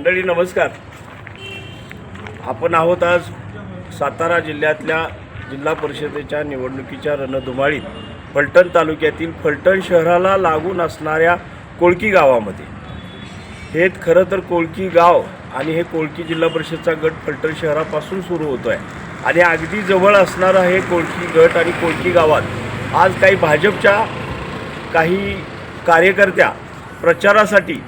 मंडळी नमस्कार. आपण आहोत आज सातारा जिल्ह्यातल्या जिल्हा परिषदेच्या निवडणुकीच्या रणधुमाळीत. फलटण तालुक्यातील फलटण शहराला लागून असणाऱ्या कोळकी गावामध्ये. हे खरं तर कोळकी गाव आणि हे कोळकी जिल्हा परिषदचा गट फलटण शहरापासून सुरू होतो आहे आणि अगदी जवळ असणारं हे कोळकी गट आणि कोळकी गावात आज काही भाजपच्या काही कार्यकर्त्या प्रचारासाठी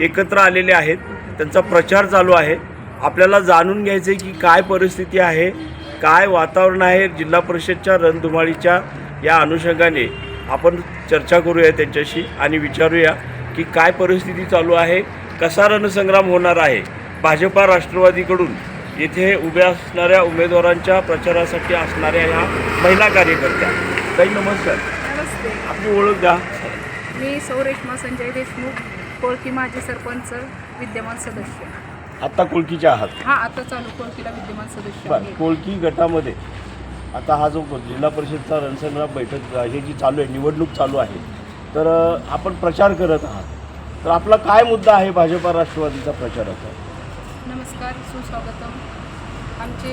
एकत्र आलेले आहेत. त्यांचा प्रचार चालू आहे. आपल्याला जाणून घ्यायचं आहे की काय परिस्थिती आहे काय वातावरण आहे जिल्हा परिषदच्या रणधुमाळीच्या या अनुषंगाने. आपण चर्चा करूया त्यांच्याशी आणि विचारूया की काय परिस्थिती चालू आहे कसा रणसंग्राम होणार आहे. भाजपा राष्ट्रवादीकडून येथे उभ्या असणाऱ्या उमेदवारांच्या प्रचारासाठी असणाऱ्या ह्या महिला कार्यकर्त्या. ताई नमस्कार. नमस्ते. आपली ओळख द्या. मी सौरेश्मा संजय देशमुख कोळकी माजी सरपंच विद्यमान सदस्य. आत्ता कोळकीच्या आहात हा आता चालू कोळकीला विद्यमान सदस्य बरं आहे. कोळकी गटामध्ये आता हा जो जिल्हा परिषदचा रणसंग्राम बैठक हे जी चालू आहे निवडणूक चालू आहे तर अ, आपण प्रचार करत आहात. तर आपला काय मुद्दा आहे भाजपा राष्ट्रवादीचा प्रचाराचा? नमस्कार सुस्वागतम. आमचे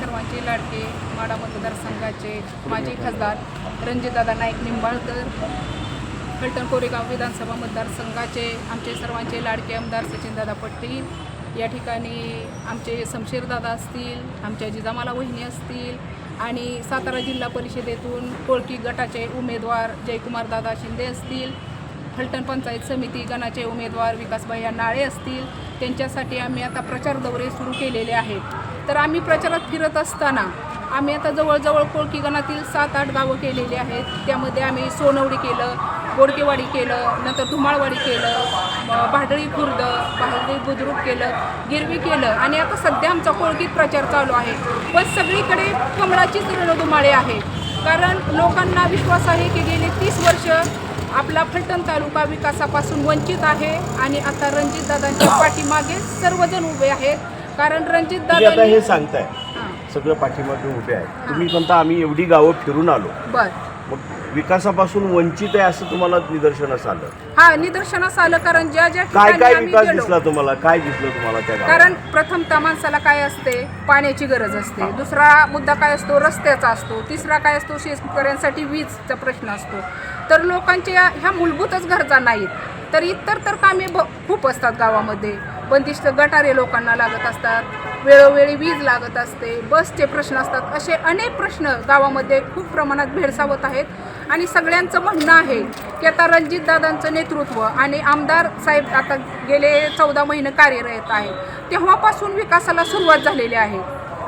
सर्वांचे लाडके माडा मतदारसंघाचे माजी खासदार रणजितदादा नाईक निंबाळकर फलटण कोरेगाव विधानसभा मतदारसंघाचे आमचे सर्वांचे लाडके आमदार सचिनदादा पट्टील या ठिकाणी आमचे शमशेरदादा असतील आमच्या जिजामाला वहिनी असतील आणि सातारा जिल्हा परिषदेतून कोळकी गटाचे उमेदवार जयकुमार दादा शिंदे असतील फलटण पंचायत समिती गणाचे उमेदवार विकासभाई नाळे असतील त्यांच्यासाठी आम्ही आता प्रचार दौरे सुरू केलेले आहेत. तर आम्ही प्रचारात फिरत असताना आम्ही आता जवळजवळ कोळकी गणातील सात आठ गावं केलेली आहेत. त्यामध्ये आम्ही सोनवडी केलं गोडकेवाडी केलं नंतर धुमाळवाडी केलं भाडळी खुर्द भाडळी बुद्रुक केलं गिरवी केलं आणि आता सध्या आमचा कोळकीत प्रचार चालू आहे. पण सगळीकडे कमळाचीच रणधुमाळे आहे कारण लोकांना विश्वास आहे की गेली तीस वर्ष आपला फलटण तालुका विकासापासून वंचित आहे आणि आता रणजित दादांच्या पाठीमागे सर्वजण उभे आहेत. कारण रणजित तुम्ही आता हे सांगताय. सगळं पाठीमागे उभे आहे तुम्ही म्हणता आम्ही एवढी गावं फिरून आलो. बर. मग विकासापासून वंचित आहे असं तुम्हाला निदर्शनास आलं? हा निदर्शनास आलं कारण ज्या ज्या काय ठिकाणी काय आम्ही विकास गेलो दिसला तुम्हाला? काय दिसलं तुम्हाला त्या गावात कारण प्रथमतः माणसाला काय असते? पाण्याची गरज असते. दुसरा मुद्दा काय असतो? रस्त्याचा असतो. तिसरा काय असतो? शेतकऱ्यांसाठी वीजचा प्रश्न असतो. तर लोकांच्या ह्या मूलभूतच गरजा नाहीत. तर इतर तर कामे ब खूप असतात गावामध्ये. बंदिस्त गटारे लोकांना लागत असतात. वेळोवेळी वीज लागत असते बसचे प्रश्न असतात. असे अनेक प्रश्न गावामध्ये खूप प्रमाणात भेडसावत आहेत. आणि सगळ्यांचं म्हणणं आहे की आता रणजितदादांचं नेतृत्व आणि आमदार साहेब आता गेले चौदा महिने कार्यरत आहे तेव्हापासून विकासाला सुरुवात झालेली आहे.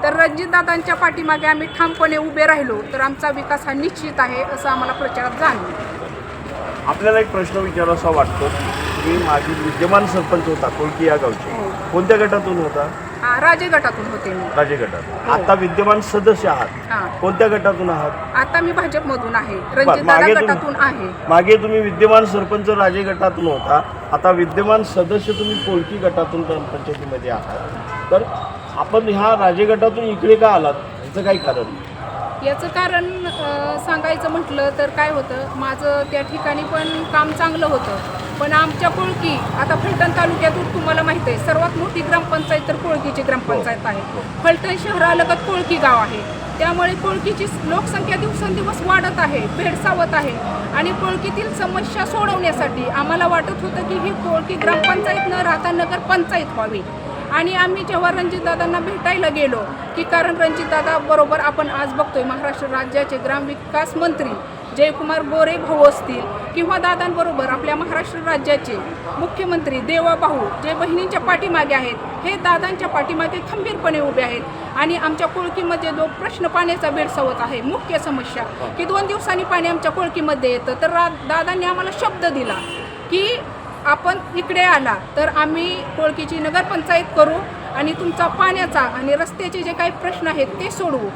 तर रणजितदादांच्या पाठीमागे आम्ही ठामपणे उभे राहिलो तर आमचा विकास हा निश्चित आहे असं आम्हाला प्रचारात जाणवलं. आपल्याला एक प्रश्न विचारावा वाटतो. तुम्ही माझी विद्यमान सरपंच होता कोळकी या गावचे. हो. कोणत्या गटातून होता? राजे गटातून होते मी. राजे गटात. आता विद्यमान सदस्य आहात. हा. कोणत्या गटातून आहात? आता मी भाजपमधून आहे. मागे तुम्ही- गटातून आहे. मागे तुम्ही विद्यमान सरपंच राजे गटातून होता. आता विद्यमान सदस्य तुम्ही कोळकी गटातून ग्रामपंचायतीमध्ये आहात. तर आपण ह्या राजे गटातून इकडे का आलात? याचं काही कारण याचं कारण अ, सांगायचं म्हटलं तर काय होतं? माझं त्या ठिकाणी पण काम चांगलं होतं. पण आमच्या कोळकी आता फलटण तालुक्यातून तुम्हाला माहिती आहे सर्वात मोठी ग्रामपंचायत तर कोळकीची ग्रामपंचायत आहे. फलटण शहरालगत कोळकी गाव आहे. त्यामुळे कोळकीची लोकसंख्या दिवसेंदिवस वाढत आहे भेडसावत आहे. आणि कोळकीतील समस्या सोडवण्यासाठी आम्हाला वाटत होतं की ही कोळकी ग्रामपंचायत न राहता नगरपंचायत व्हावी. आणि आम्ही जेव्हा रणजितदादांना भेटायला गेलो की कारण रणजितदादा बरोबर आपण आज बघतोय महाराष्ट्र राज्याचे ग्रामविकास मंत्री जयकुमार गोरे भाऊ असतील किंवा दादांबरोबर आपल्या महाराष्ट्र राज्याचे मुख्यमंत्री देवा भाऊ जे बहिणींच्या पाठीमागे आहेत हे दादांच्या पाठीमागे खंबीरपणे उभे आहेत. आणि आमच्या कोळकीमध्ये जो प्रश्न पाण्याचा भेडसावत आहे मुख्य समस्या की दोन दिवसांनी पाणी आमच्या कोळकीमध्ये येतं. तर रा दादांनी आम्हाला शब्द दिला की आपण इकडे आला तर आम्ही कोळकीची नगरपंचायत करू आणि तुमचा पाण्याचा आणि रस्त्याचे जे काही प्रश्न आहेत ते सोडवू.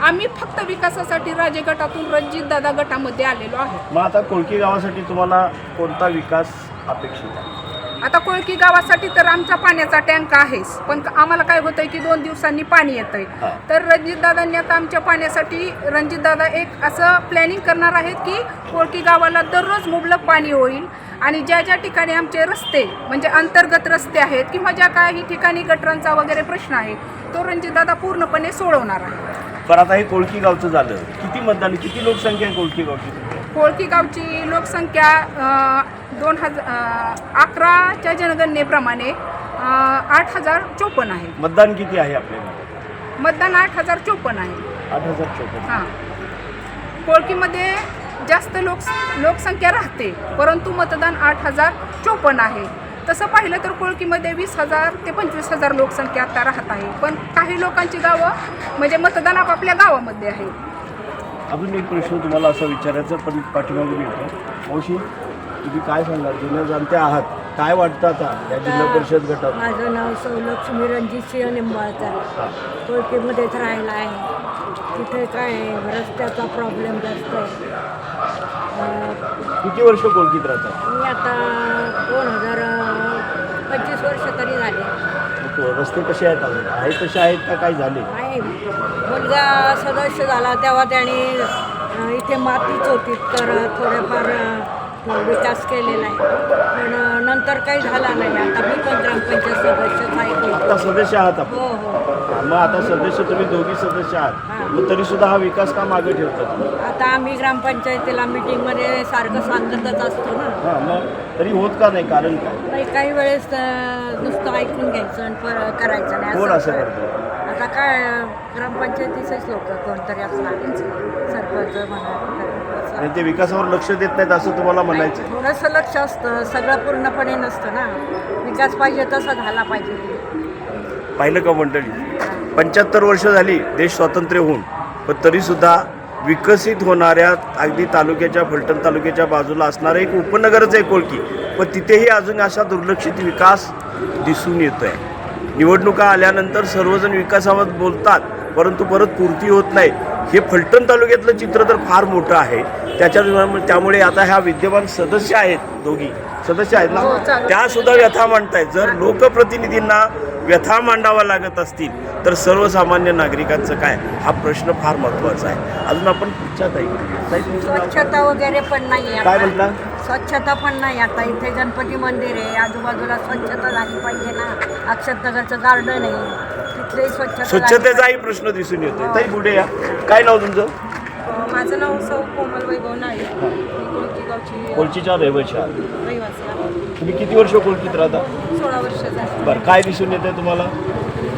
आम्ही फक्त विकासासाठी राजे गटातून रणजित दादा गटामध्ये आलेलो आहे. मग आता कोळकी गावासाठी तुम्हाला कोणता विकास अपेक्षित आहे? आता कोळकी गावासाठी तर आमचा पाण्याचा टँक आहेच. पण आम्हाला काय होतंय की दोन दिवसांनी पाणी येतंय. हा. तर रणजितदादांनी आता आमच्या पाण्यासाठी रणजितदादा एक असं प्लॅनिंग करणार आहेत की कोळकी गावाला दररोज मुबलक पाणी होईल. आणि ज्या ज्या ठिकाणी आमचे रस्ते म्हणजे अंतर्गत रस्ते आहेत किंवा ज्या काही ठिकाणी गटरांचा वगैरे प्रश्न आहे तो रणजितदादा पूर्णपणे सोडवणार आहे पण आता हे कोळकी गावचं झालं. किती मतदान किती लोकसंख्या आहे कोळकी गावची कोळकी गावची लोकसंख्या दोन हजार अकराच्या जनगणनेप्रमाणे अं, आठ हजार चोपन्न आहे. मतदान किती आहे आपल्याला मतदान आठ हजार चोपन्न आहे. आठ हजार चौपन्न. हां. कोळकीमध्ये जास्त लोक लोकसंख्या राहते परंतु मतदान आठ हजार चोपन्न आहे. तसं पाहिलं तर कोळकीमध्ये वीस हजार ते पंचवीस हजार लोकसंख्या आता राहत आहे. पण काही लोकांची गावं म्हणजे मतदान आपापल्या गावामध्ये आहे. अजून एक प्रश्न तुम्हाला असा विचारायचा पण पाठीमागे मी येतो मावशी तुम्ही काय सांगाल? जुन्या जाणते आहात. काय वाटतं आता या जिल्हा परिषद गटात माझं नाव सौलक्ष्मी रणजित सिंह निंबाळकर. टोळकीमध्येच राहायला आहे. तिथे काय आहे, रस्त्याचा प्रॉब्लेम जास्त आहे. किती वर्ष कोळकीत राहतात मी आता दोन हजार पंचवीस वर्ष तरी झाले. रस्ते कसे आहेत अजून? आहेत तसे आहेत का काय झाले? आहे. मुलगा सदस्य झाला तेव्हा त्याने अं, इथे मातीच होती तर थोडेफार अं, विकास केलेला आहे. पण अं, नंतर काही झाला नाही. आता मी पण ग्रामपंचायत सदस्यच आहे आता सदस्य आहात आपण. हो हो. मग आता सदस्य तुम्ही दोघी सदस्य आहात. मग तरी सुद्धा हा विकास का मागे ठेवतात? आता आम्ही ग्रामपंचायतीला मीटिंगमध्ये सारखं सांगतच असतो ना. हां मग तरी होत का नाही? कारण काय? नाही काही वेळेस अं, नुसतं ऐकून घ्यायचं आणि पर- करायचं नाही कोण असं असं करतं? आता काय अं, ग्रामपंचायतीचेच लोक कोणतरी असणार. सरपंच म्हणा असं. आणि ते विकासावर लक्ष देत नाहीत असं तुम्हाला म्हणायचं आहे. थोडंसं लक्ष असतं. सगळं पूर्णपणे नसतं ना. विकास पाहिजे तसा झाला पाहिजे. पाहिलं का मंडळी? पंच्याहत्तर वर्ष झाली देश स्वातंत्र्य होऊन पण तरीसुद्धा विकसित होणाऱ्या अगदी तालुक्याच्या फलटण तालुक्याच्या बाजूला असणारं एक उपनगरच आहे कोळकी पण तिथेही अजून असा दुर्लक्षित विकास दिसून येतो आहे निवडणुका आल्यानंतर सर्वजण विकासावर बोलतात परंतु परत पूर्ती होत नाही. हे फलटण तालुक्यातलं चित्र तर फार मोठं आहे. त्याच्या त्यामुळे आता ह्या विद्यमान सदस्य आहेत दोघी. सदस्य आहेत हो, ना चालेल. त्या सुद्धा व्यथा मांडतायत. जर लोकप्रतिनिधींना व्यथा मांडावा लागत असतील तर सर्वसामान्य नागरिकांचं काय? हा प्रश्न फार महत्त्वाचा आहे. अजून आपण पुढच्या ताई? स्वच्छता वगैरे पण नाही काय. म्हटलं? स्वच्छता पण नाही आता. इथे गणपती मंदिर आहे. आजूबाजूला स्वच्छता झाली पाहिजे ना. अक्षतनगरचं गार्डन आहे. स्वच्छता झाली स्वच्छतेचाही प्रश्न दिसून येतो ताई पुढे या. काय नाव तुमचं? माझं नाव सौ कोमल वैभव नाळे कोळकी गावची कोलचीच्या रहिवाशी आहात. रहिवासी आहे तुम्ही किती वर्ष कोलकीत राहता? सोळा वर्षाचा आहे बरं काय दिसून येते तुम्हाला?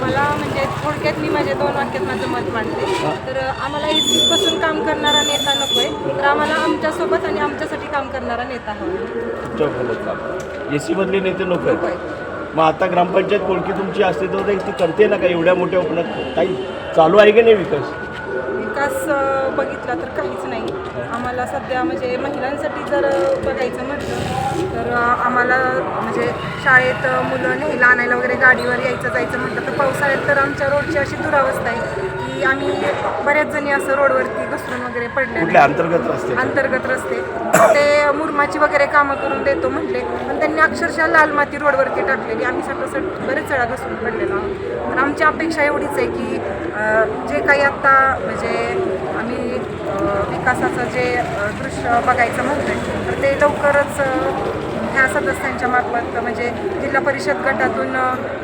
मला म्हणजे थोडक्यात मी माझ्या दोन वाक्यात माझं मत मांडते. तर आम्हाला इथपासून काम करणारा नेता नको आहे तर आम्हाला आमच्यासोबत आणि आमच्यासाठी काम करणारा नेता हवा. तुमच्यासोबत काम ए सी मधले नेते नको आहेत. मग आता ग्रामपंचायत कोळकी तुमची असते तर ती करते ना का एवढ्या मोठ्या उपनगर काही चालू आहे की नाही विकास? विकास बघितला तर काहीच नाही. आम्हाला सध्या म्हणजे महिलांसाठी जर बघायचं म्हटलं तर आम्हाला म्हणजे शाळेत मुलं न्यायला आणायला वगैरे गाडीवर यायचं जायचं म्हटलं तर पावसाळ्यात तर आमच्या रोडची अशी दुरावस्था आहे. की आम्ही बऱ्याच जणी असं रोडवरती घसरून वगैरे पडले कुठल्या अंतर्गत रस्ते? अंतर्गत रस्ते. ते मुरमाची वगैरे कामं करून देतो म्हटले. पण त्यांनी अक्षरशः लाल माती रोडवरती टाकलेली. आम्ही सटासट बरेच वेळा घसरून पडलेलो आहोत. तर आमची अपेक्षा एवढीच आहे की अं, जे काही आत्ता म्हणजे आम्ही अं, विकासाचं जे अं, दृश्य बघायचं म्हणतोय तर ते लवकरच अं, ह्या सदस्यांच्या मार्फत म्हणजे जिल्हा परिषद गटातून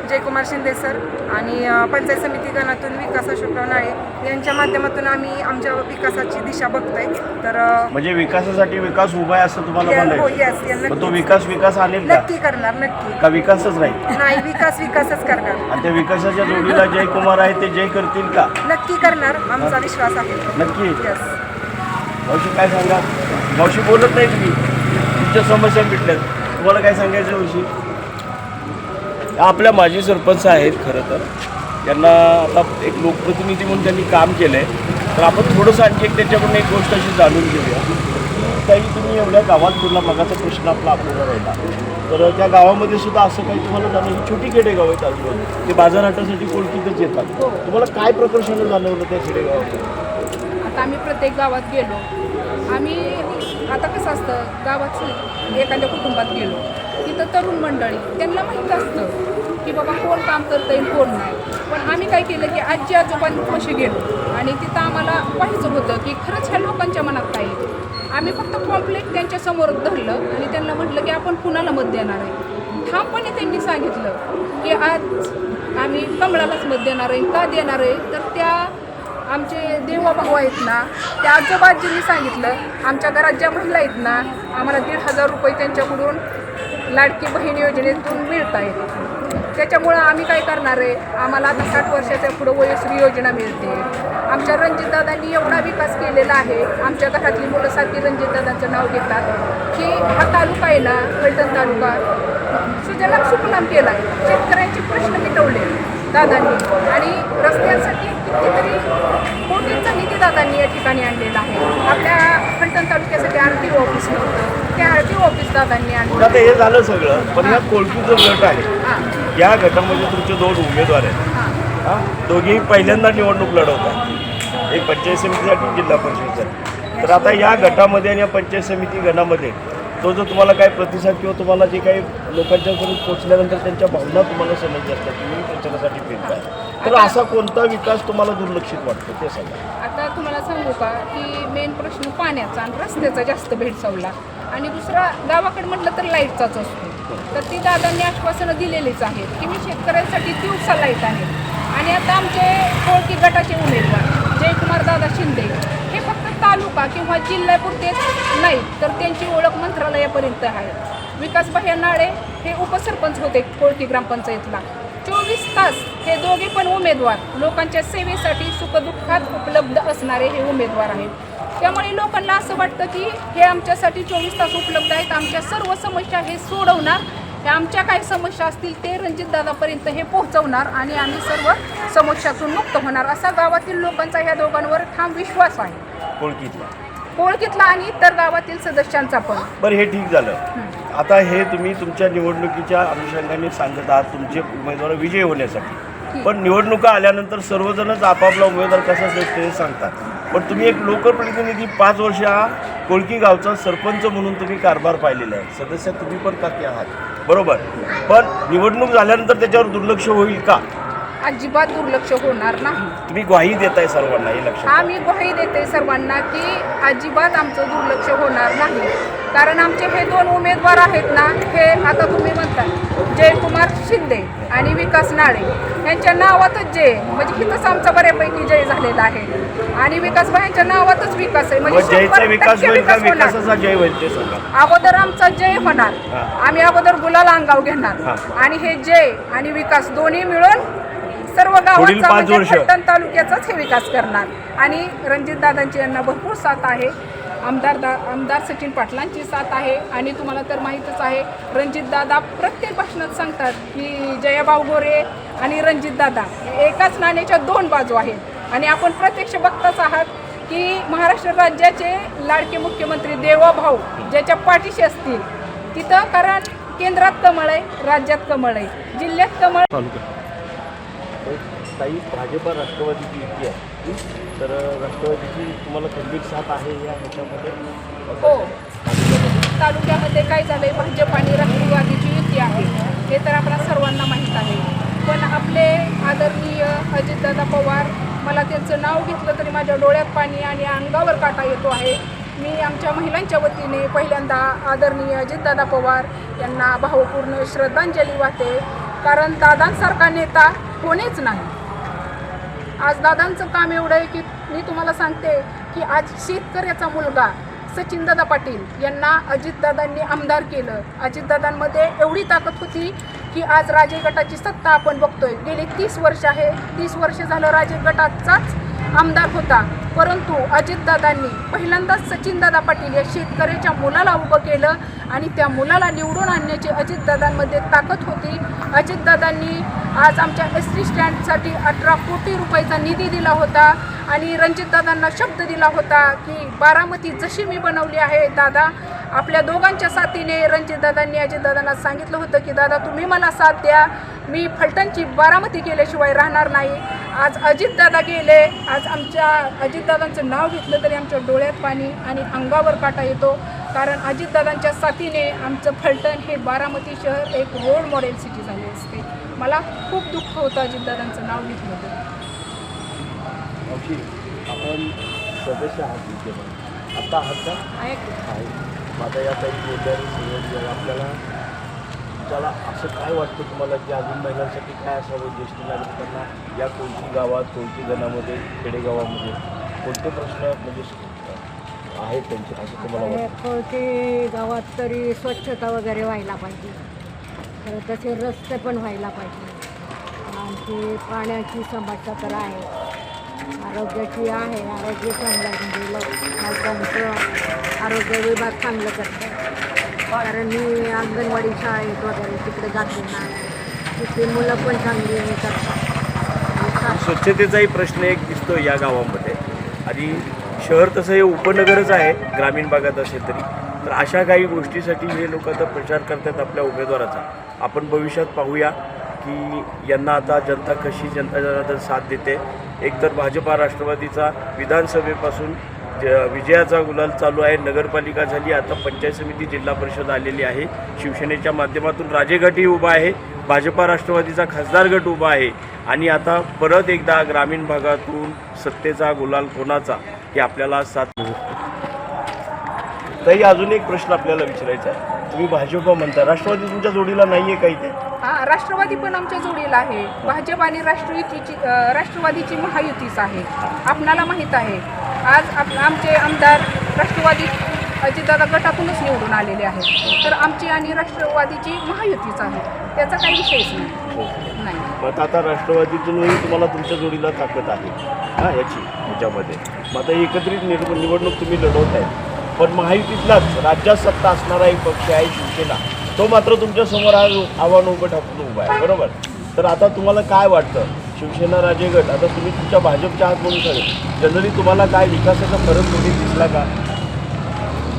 जयकुमार शिंदे सर आणि पंचायत समिती गणातून विकास अशोकराव नाळे यांच्या माध्यमातून आम्ही आमच्या विकासाची दिशा बघतोय. तर म्हणजे विकासासाठी विकास उभा आहे असं तुम्हाला हो, मग तो. विकास विकास आणेल का? नक्की करणार नक्की. का विकासच राहील नाही विकास विकासच करणार. आणि त्या विकासाच्या जोडीला जयकुमार आहे ते जय करतील का? नक्की करणार आमचा विश्वास आहे. नक्की? यस मावशी काय सांगा? मावशी बोलत नाही तुम्ही? तुमच्या समस्या मिटल्यात. तुम्हाला काय सांगायचं मावशी आपल्या माजी सरपंच आहेत खरं तर. त्यांना आता एक लोकप्रतिनिधी म्हणून त्यांनी काम केलं आहे तर आपण थोडंसं आणखी एक त्याच्याकडून एक गोष्ट अशी जाणून घेऊया. काही तुम्ही एवढ्या गावात तुला मगाचा प्रश्न आपला आपल्याला राहिला. तर त्या गावामध्ये सुद्धा असं काही तुम्हाला जाणवलं? ही छोटी खेडेगाव आहेत अजून ते बाजारहाटासाठी कोणतीतच येतात. तुम्हाला काय प्रकर्षानं जाणवलं त्या खेडेगावात आता आम्ही प्रत्येक गावात गेलो. आम्ही आता कसं असतं गावात एखाद्या कुटुंबात गेलो तिथं तरुण मंडळी त्यांना माहीत असतं की बाबा कोण काम करता येईल कोण नाही. पण आम्ही काय केलं की आजी आजोबांपाशी गेलो आणि तिथं आम्हाला पाहायचं होतं की खरंच ह्या लोकांच्या मनात काय आहे. आम्ही फक्त कॉम्प्लेट त्यांच्यासमोर धरलं आणि त्यांना म्हटलं की आपण कुणाला मत देणार आहे? ठामपणे त्यांनी सांगितलं की आज आम्ही कमळालाच मत देणार आहे का देणार आहे? तर त्या आमचे देवा भाऊ आहेत ना त्या आजोबाजींनी सांगितलं आमच्या घरात ज्या महिला आहेत ना आम्हाला दीड हजार रुपये त्यांच्याकडून लाडकी बहीण योजनेतून मिळत आहेत त्याच्यामुळं आम्ही काय करणार आहे? आम्हाला आता साठ वर्षाच्या पुढं वयश्री योजना मिळते. आमच्या रणजितदादांनी एवढा विकास केलेला आहे. आमच्या घरातली मुलं सारखी रणजितदादांचं नाव घेतात. की हा तालुका आहे ना फलटण तालुका सुजलाम सुफलाम केला. आहे शेतकऱ्यांचे प्रश्न मिटवले दादांनी. आणि रस्त्यांसाठी कोटींचा निधी दादांनी या ठिकाणी आणलेला आहे? आपल्या फलटण तालुक्यासाठी आर टी ऑफिस नव्हतं ते आर टी ऑफिस दादांनी आणलं आता हे झालं सगळं पण ह्या कोळकी जो गट आहे. या गटामध्ये तुमचे दोन उमेदवार आहेत. दोघेही पहिल्यांदा निवडणूक लढवत आहेत एक पंचायत समितीसाठी जिल्हा परिषदसाठी. तर आता या गटामध्ये आणि या पंचायत समिती गणामध्ये तो जो तुम्हाला काय प्रतिसाद किंवा तुम्हाला जे काही लोकांच्यापर्यंत पोचल्यानंतर त्यांच्या भावना तुम्हाला समजल्या असतात तुम्ही प्रचारासाठी फिरताय. तर असा कोणता विकास तुम्हाला दुर्लक्षित वाटतो ते सांगा. आता तुम्हाला सांगू का की मेन प्रश्न पाण्याचा आणि रस्त्याचा जास्त भेडसावला. आणि दुसरा गावाकडे म्हटलं तर लाईटचाच असतो. तर ती दादांनी आश्वासनं दिलेलीच आहेत की मी शेतकऱ्यांसाठी दिवसा लाइट आहे. आणि आता आमचे कोळकी गटाचे उमेदवार जयकुमार दादा शिंदे तालुका किंवा जिल्ह्यापुरतेच नाही तर त्यांची ओळख मंत्रालयापर्यंत आहे. विकास भैया नाळे हे उपसरपंच होते कोळकी ग्रामपंचायतला. चोवीस तास हे दोघे पण उमेदवार लोकांच्या सेवेसाठी सुखदुःखात उपलब्ध असणारे हे उमेदवार आहेत. त्यामुळे लोकांना असं वाटतं की हे आमच्यासाठी चोवीस तास उपलब्ध आहेत आमच्या सर्व समस्या हे सोडवणार. आमच्या काय समस्या असतील ते रणजितदादापर्यंत हे पोहोचवणार आणि आम्ही सर्व समस्यातून मुक्त होणार. असा गावातील लोकांचा ह्या दोघांवर ठाम विश्वास आहे. कोळकीतला? ओळखीतला आणि इतर गावातील सदस्यांचा पण. बरं हे ठीक झालं. आता हे तुम्ही तुमच्या निवडणुकीच्या अनुषंगाने सांगत आहात तुमचे उमेदवार विजयी होण्यासाठी. पण निवडणुका आल्यानंतर सर्वजणच आपापला उमेदवार कसा असेल ते सांगतात. पण तुम्ही एक लोकप्रतिनिधी पाच वर्ष हा कोळकी गावचा सरपंच म्हणून तुम्ही कारभार पाहिलेला आहे. सदस्य तुम्ही पण काकी आहात? बरोबर. पण निवडणूक झाल्यानंतर त्याच्यावर दुर्लक्ष होईल का? अजिबात दुर्लक्ष होणार नाही. तुम्ही ग्वाही देताय सर्वांना हे लक्षात हा मी ग्वाही देते सर्वांना की अजिबात आमचं दुर्लक्ष होणार नाही. कारण आमचे हे दोन उमेदवार आहेत ना हे आता तुम्ही म्हणता जयकुमार शिंदे आणि विकास नाळे. यांच्या नावातच जय म्हणजे इथंच आमचा बऱ्यापैकी जय झालेला आहे. आणि विकास यांच्या नावातच विकास आहे. मग म्हणजे जयचा शंभर विकास टक्के होईल का विकास होणार. विकासाचा जय होईल ते सांगा. अगोदर आमचा जय होणार. हा. आम्ही अगोदर गुलाल अंगाव घेणार. आणि हे जय आणि विकास दोन्ही मिळून सर्व पुढील गावांचा म्हणजे. फलटण तालुक्याचाच हे विकास करणार. आणि रणजित दादांची यांना भरपूर साथ आहे. आमदार दा आमदार सचिन पाटलांची साथ आहे. आणि तुम्हाला तर माहीतच आहे रणजित दादा प्रत्येक भाषणात सांगतात की जयाभाऊ गोरे आणि रणजित दादा एकाच नाण्याच्या दोन बाजू आहेत. आणि आपण प्रत्यक्ष बघताच आहात की महाराष्ट्र राज्याचे लाडके मुख्यमंत्री देवाभाऊ ज्याच्या पाठीशी असतील तिथं कारण केंद्रात कमळ आहे राज्यात कमळ आहे जिल्ह्यात कमळ स्थायी भाजप राष्ट्रवादीची युती आहे. तर राष्ट्रवादीची तुम्हाला खंबीर साथ आहे या ह्याच्यामध्ये? हो. तालुक्यामध्ये काय झालंय? भाजप आणि राष्ट्रवादीची युती आहे. हे तर आपल्या सर्वांना माहीत आहे. पण आपले आदरणीय अजितदादा पवार मला त्यांचं नाव घेतलं तरी माझ्या डोळ्यात पाणी आणि अंगावर काटा येतो आहे. मी आमच्या महिलांच्या वतीने पहिल्यांदा आदरणीय अजितदादा पवार यांना भावपूर्ण श्रद्धांजली वाहते. कारण दादांसारखा नेता कोणीच नाही. आज दादांचं काम एवढं आहे की मी तुम्हाला सांगते की आज शेतकऱ्याचा मुलगा सचिनदादा पाटील यांना अजितदादांनी आमदार केलं. अजितदादांमध्ये एवढी ताकद होती की आज राजे गटाची सत्ता आपण बघतोय. गेली तीस वर्ष आहे. तीस वर्ष झालं राजे गटाचाच आमदार होता. परंतु अजितदादांनी पहिल्यांदाच सचिनदादा पाटील या शेतकऱ्याच्या मुलाला उभं केलं आणि त्या मुलाला निवडून आणण्याची अजितदादांमध्ये ताकद होती. अजितदादांनी आज आमच्या एस टी स्टँडसाठी अठरा कोटी रुपयाचा निधी दिला होता आणि रणजितदादांना शब्द दिला होता की बारामती जशी मी बनवली आहे दादा. आपल्या दोघांच्या साथीने रणजितदादांनी अजितदादांना सांगितलं होतं की दादा तुम्ही मला साथ द्या. मी फलटणची बारामती केल्याशिवाय राहणार नाही. आज अजितदादा गेले आज आमच्या अजितदादांचं नाव घेतलं तरी आमच्या डोळ्यात पाणी आणि अंगावर काटा येतो. कारण अजितदादांच्या साथीने आमचं फलटण हे बारामती शहर एक रोल मॉडेल सिटी झाले असते. मला खूप दुःख होतं अजितदादांचं नाव घेतलं तर. आता आता या काही बोलल्याने सगळं आपल्याला त्याला असं काय वाटतं तुम्हाला की अजून महिलांसाठी काय असावं ज्येष्ठ नागरिकांना? या कोणती गावात कोणती जणामध्ये खेडेगावामध्ये कोणते प्रश्न म्हणजे आहेत त्यांचे? असं तुम्हाला वाटतं? खोटी गावात तरी स्वच्छता वगैरे व्हायला पाहिजे. तर तसे रस्ते पण व्हायला पाहिजे. आणखी पाण्याची समस्या तर आहे. आरोग्याची आहे. आरोग्य चांगलं म्हणजे लोक आरोग्य विभाग चांगलं करतं. कारण मी अंगणवाडी शाळेत वगैरे तिकडे जाते ना. तिथे मुलं पण चांगली हे करतात स्वच्छतेचाही प्रश्न एक दिसतो या गावामध्ये. आणि शहर तसं हे उपनगरच आहे ग्रामीण भागात असेल तरी. तर अशा काही गोष्टीसाठी हे लोक आता प्रचार करतात आपल्या उमेदवाराचा. आपण भविष्यात पाहूया की यांना आता जनता कशी जनता जनार्दन साथ देते. एकतर भाजपा राष्ट्रवादीचा विधानसभेपासून ज विजयाचा गुलाल चालू आहे. नगरपालिका झाली. आता पंचायत समिती जिल्हा परिषद आलेली आहे. शिवसेनेच्या माध्यमातून राजेगटही उभा आहे. भाजपा राष्ट्रवादीचा खासदार गट उभा आहे. आणि आता परत एकदा ग्रामीण भागातून सत्तेचा गुलाल कोणाचा हे आपल्याला साथ तरी अजून एक प्रश्न आपल्याला विचारायचा आहे. तुम्ही भाजप म्हणता. राष्ट्रवादी तुमच्या जोडीला नाही आहे काही ते. हा राष्ट्रवादी पण आमच्या जोडीला आहे. भाजप आणि राष्ट्रयुतीची अ, राष्ट्रवादीची महायुतीच आहे. आपणाला माहीत आहे. आज आप आमचे आमदार राष्ट्रवादी अजितदादा गटातूनच निवडून आलेले आहेत. तर आमची आणि राष्ट्रवादीची महायुतीच आहे. त्याचा काही विषयच नाही. नाही. मग आता राष्ट्रवादीतूनही तुम्हाला तुमच्या जोडीला ताकद आहे. हां याची ह्याच्यामध्ये मग आता एकत्रित निव निवडणूक तुम्ही लढवत आहे पण महायुतीतलाच राज्यात सत्ता असणारा एक पक्ष आहे शिवसेना. तो मात्र तुमच्यासमोर आज आव्हान उभं ठाकून उभा आहे बरोबर? तर आता तुम्हाला काय वाटतं? शिवसेना राजेगट आता तुम्ही तुमच्या भाजपच्या आहात म्हणून सांगेल जनरली तुम्हाला काय विकासाचा फरक कधी दिसला का?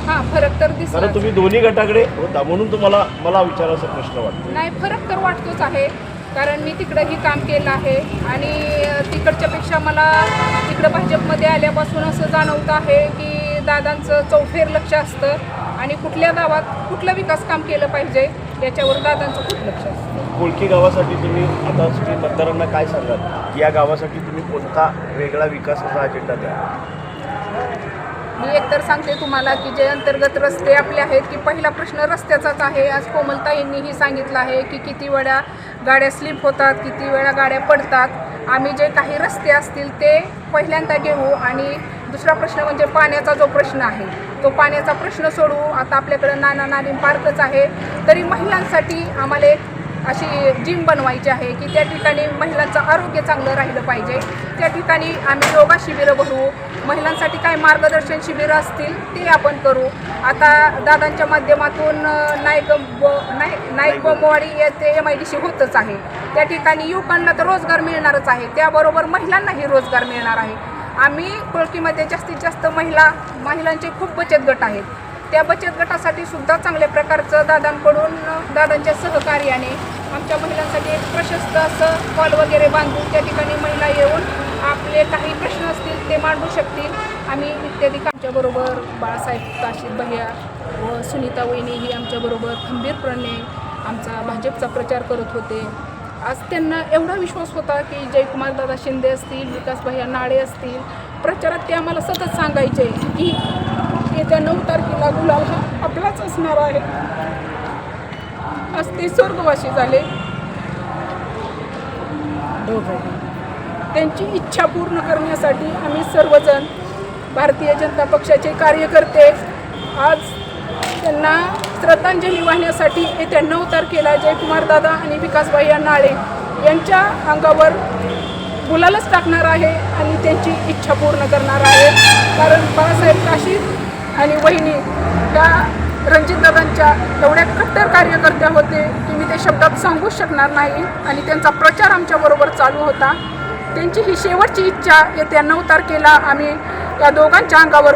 हां फरक तर कारण दिसला तुम्ही दोन्ही गटाकडे होता म्हणून तुम्हाला मला विचारायचा प्रश्न वाटतो. नाही फरक तर वाटतोच आहे. कारण मी तिकडंही काम केलं आहे आणि तिकडच्यापेक्षा मला तिकडं भाजपमध्ये आल्यापासून असं जाणवतं आहे की दादांचं चौफेर लक्ष असतं आणि कुठल्या गावात कुठलं विकास काम केलं पाहिजे याच्यावर दादांचं खूप लक्ष असतं. कोळकी गावासाठी तुम्ही आता तुम्ही मतदारांना काय सांगाल? की या गावासाठी तुम्ही कोणता वेगळा विकासाचा अजेंडा द्या? मी एकतर सांगते तुम्हाला की जे अंतर्गत रस्ते आपले आहेत की पहिला प्रश्न रस्त्याचाच आहे. आज कोमलताईंनीही सांगितलं आहे की किती वेळा गाड्या स्लिप होतात किती वेळा गाड्या पडतात. आम्ही जे काही रस्ते असतील ते पहिल्यांदा घेऊ आणि दुसरा प्रश्न म्हणजे पाण्याचा जो प्रश्न आहे तो पाण्याचा प्रश्न सोडवू आता आपल्याकडं नाना नानी पार्कच आहे. तरी महिलांसाठी आम्हाला एक अशी जिम बनवायची आहे की त्या ठिकाणी महिलांचं आरोग्य चांगलं राहिलं पाहिजे. त्या ठिकाणी आम्ही योगा शिबिरं भरू. महिलांसाठी काय मार्गदर्शन शिबिरं असतील ते आपण करू. आता दादांच्या माध्यमातून अ, नाईक ब नाय नाईक बोंबवाडी. येथे एम आय डी सी होतच आहे. त्या ठिकाणी युवकांना तर रोजगार मिळणारच आहे. त्याबरोबर महिलांनाही रोजगार मिळणार आहे. आम्ही कोळकीमध्ये जास्तीत जास्त महिला महिलांचे खूप बचत गट आहेत. त्या बचत गटासाठी सुद्धा चांगल्या प्रकारचं दादांकडून दादांच्या सहकार्याने आमच्या महिलांसाठी एक प्रशस्त असं हॉल वगैरे बांधून त्या ठिकाणी महिला येऊन आपले काही प्रश्न असतील ते मांडू शकतील. आम्ही इत्यादी आमच्याबरोबर बाळासाहेब काशीद भैया व सुनीता वहिनी ही आमच्याबरोबर खंबीरपणे आमचा भाजपचा प्रचार करत होते. आज त्यांना एवढा विश्वास होता की जयकुमार दादा शिंदे असतील विकास भैया नाळे असतील. प्रचारात ते आम्हाला सतत सांगायचे की येत्या नऊ तारखेला गुलाल हा आपलाच असणार आहे. आज ते स्वर्गवासी झाले. त्यांची इच्छा पूर्ण करण्यासाठी आम्ही सर्वजण भारतीय जनता पक्षाचे कार्यकर्ते आज त्यांना श्रद्धांजली वाहण्यासाठी येत्या नऊ तारखेला जयकुमार दादा आणि विकासभाई नाळे यांच्या अंगावर गुलालच टाकणार आहे आणि त्यांची इच्छा पूर्ण करणार आहे. कारण बाळासाहेब काशी आणि वहिनी त्या रणजितदादांच्या एवढ्या कट्टर कार्यकर्त्या होते. की मी ते शब्दात सांगूच शकणार नाही आणि त्यांचा प्रचार आमच्याबरोबर चालू होता. त्यांची ही शेवटची इच्छा येत्या नऊ तारखेला आम्ही या दोघांच्या अंगावर